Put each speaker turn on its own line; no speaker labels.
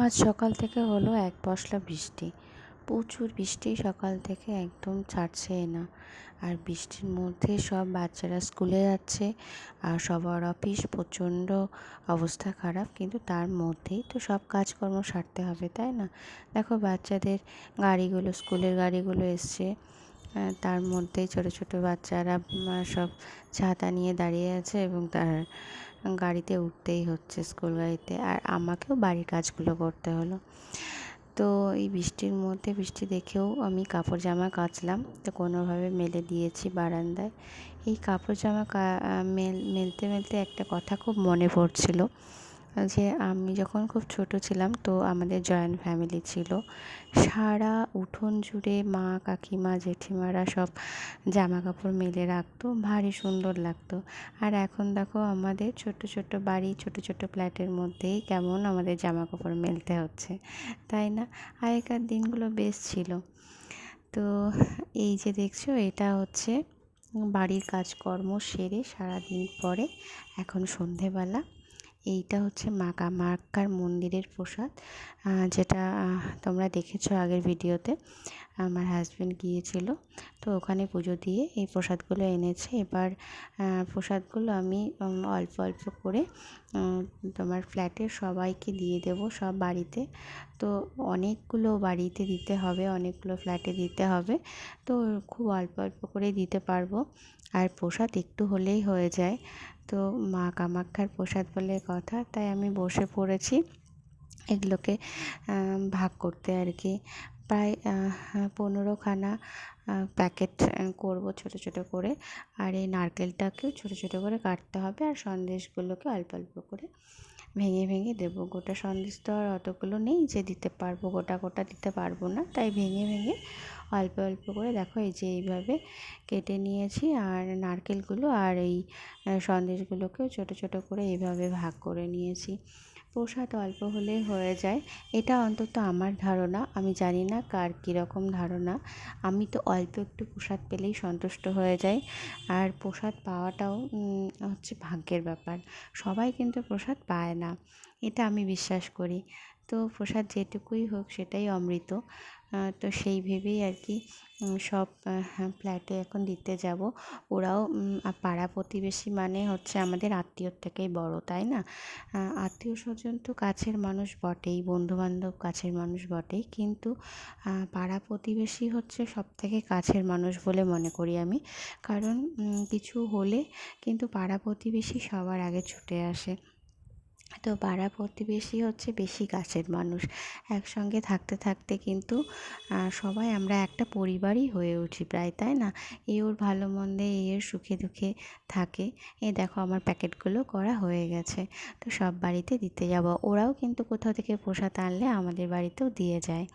আজ সকাল থেকে হলো এক পশলা বৃষ্টি। প্রচুর বৃষ্টি সকাল থেকে একদম ছাড়ছেই না। আর বৃষ্টির মধ্যে সব বাচ্চারা স্কুলে যাচ্ছে আর সবার অফিস প্রচণ্ড অবস্থা খারাপ, কিন্তু তার মধ্যেই তো সব কাজকর্ম সারতে হবে, তাই না? দেখো বাচ্চাদের গাড়িগুলো, স্কুলের গাড়িগুলো এসছে। তার মধ্যেই ছোটো ছোটো বাচ্চারা সব ছাতা নিয়ে দাঁড়িয়ে আছে এবং তার গাড়িতে উঠতেই হচ্ছে স্কুল গাড়িতে। আর আমাকেও বাড়ির কাজগুলো করতে হলো। তো এই বৃষ্টির মধ্যে, বৃষ্টি দেখেও আমি কাপড় জামা কাচলাম। তো কোনোভাবে মেলে দিয়েছি বারান্দায়। এই কাপড় জামা মেল, মেলতে মেলতে একটা কথা খুব মনে পড়ছিল। যে আমি যখন খুব ছোট ছিলাম, তো আমাদের জয়েন্ট ফ্যামিলি ছিল। সারা উঠোন জুড়ে মা, কাকিমা, জেঠিমারা সব জামা কাপড় মেলে রাখতো, ভারী সুন্দর লাগতো। আর এখন দেখো আমাদের ছোট ছোট বাড়ি ছোট ছোট ফ্ল্যাটের মধ্যেই কেমন আমাদের জামা কাপড় মেলতে হচ্ছে, তাই না? আগেকার দিনগুলো বেশ ছিল। তো এই যে দেখছ, এটা হচ্ছে বাড়ির কাজকর্ম সেরে সারাদিন পরে এখন সন্ধেবেলা। এইটা হচ্ছে মা মার্কার মন্দিরের প্রসাদ যেটা তোমরা দেখেছ আগের ভিডিওতে। আমার হাজব্যান্ড গিয়েছিল। তো ওখানে পুজো দিয়ে এই প্রসাদগুলো এনেছে। এবার প্রসাদগুলো আমি অল্প অল্প করে তোমার ফ্ল্যাটের সবাইকে দিয়ে দেব সব বাড়িতে। তো অনেকগুলো বাড়িতে দিতে হবে, অনেকগুলো ফ্ল্যাটে দিতে হবে। তো খুব অল্প অল্প করে দিতে পারব। আর প্রসাদ একটু হলেই হয়ে যায়। তো মা কামাক্ষার প্রসাদ বলে কথা, তাই আমি বসে পড়েছি। এগুলোকে ভাগ করতে আর কি। প্রায় পনেরোখানা প্যাকেট করব ছোট ছোট করে। আর এই নারকেলটাকেও ছোট ছোট করে কাটতে হবে আর সন্দেশগুলোকে অল্প অল্প করে ভেঙে ভেঙে দেবো। গোটা সন্দেশ তো আর অতগুলো নেই যে দিতে পারব, গোটা গোটা দিতে পারব না। তাই ভেঙে ভেঙে অল্প অল্প করে দেখো এই যে এইভাবে কেটে নিয়েছি। আর নারকেলগুলো আর এই সন্দেশগুলোকেও ছোটো ছোটো করে এইভাবে ভাগ করে নিয়েছি। প্রসাদ অল্প হলে হয়ে যায়। এটা অন্তত আমার ধারণা। আমি জানি না কার কীরকম ধারণা। আমি তো অল্প একটু প্রসাদ পেলেই সন্তুষ্ট হয়ে যাই। আর প্রসাদ পাওয়াটাও হচ্ছে ভাগ্যের ব্যাপার। সবাই কিন্তু প্রসাদ পায় না। এটা আমি বিশ্বাস করি। তো প্রসাদ যেটুকুই হোক সেটাই অমৃত। তো সেই ভেবেই আর কি সব ফ্ল্যাটে এখন দিতে যাব। ওরাও পাড়া প্রতিবেশী মানে হচ্ছে আমাদের আত্মীয়র থেকেই বড়, তাই না? আত্মীয় স্বজন তো কাছের মানুষ বটেই, বন্ধুবান্ধব কাছের মানুষ বটেই, কিন্তু পাড়া প্রতিবেশী হচ্ছে সব থেকে কাছের মানুষ বলে মনে করি আমি। কারণ কিছু হলে কিন্তু পাড়া প্রতিবেশী সবার আগে ছুটে আসে। তো পাড়া প্রতিবেশী হচ্ছে বেশি কাছের মানুষ। একসঙ্গে থাকতে থাকতে কিন্তু সবাই আমরা একটা পরিবারই হয়ে উঠি প্রায়, তাই না? এ ওর ভালো মন্দে, এ এর সুখে দুঃখে থাকে। এ দেখো আমার প্যাকেটগুলো করা হয়ে গেছে। তো সব বাড়িতে দিতে যাব। ওরাও কিন্তু কোথাও থেকে প্রসাদ আনলে আমাদের বাড়িতেও দিয়ে যায়।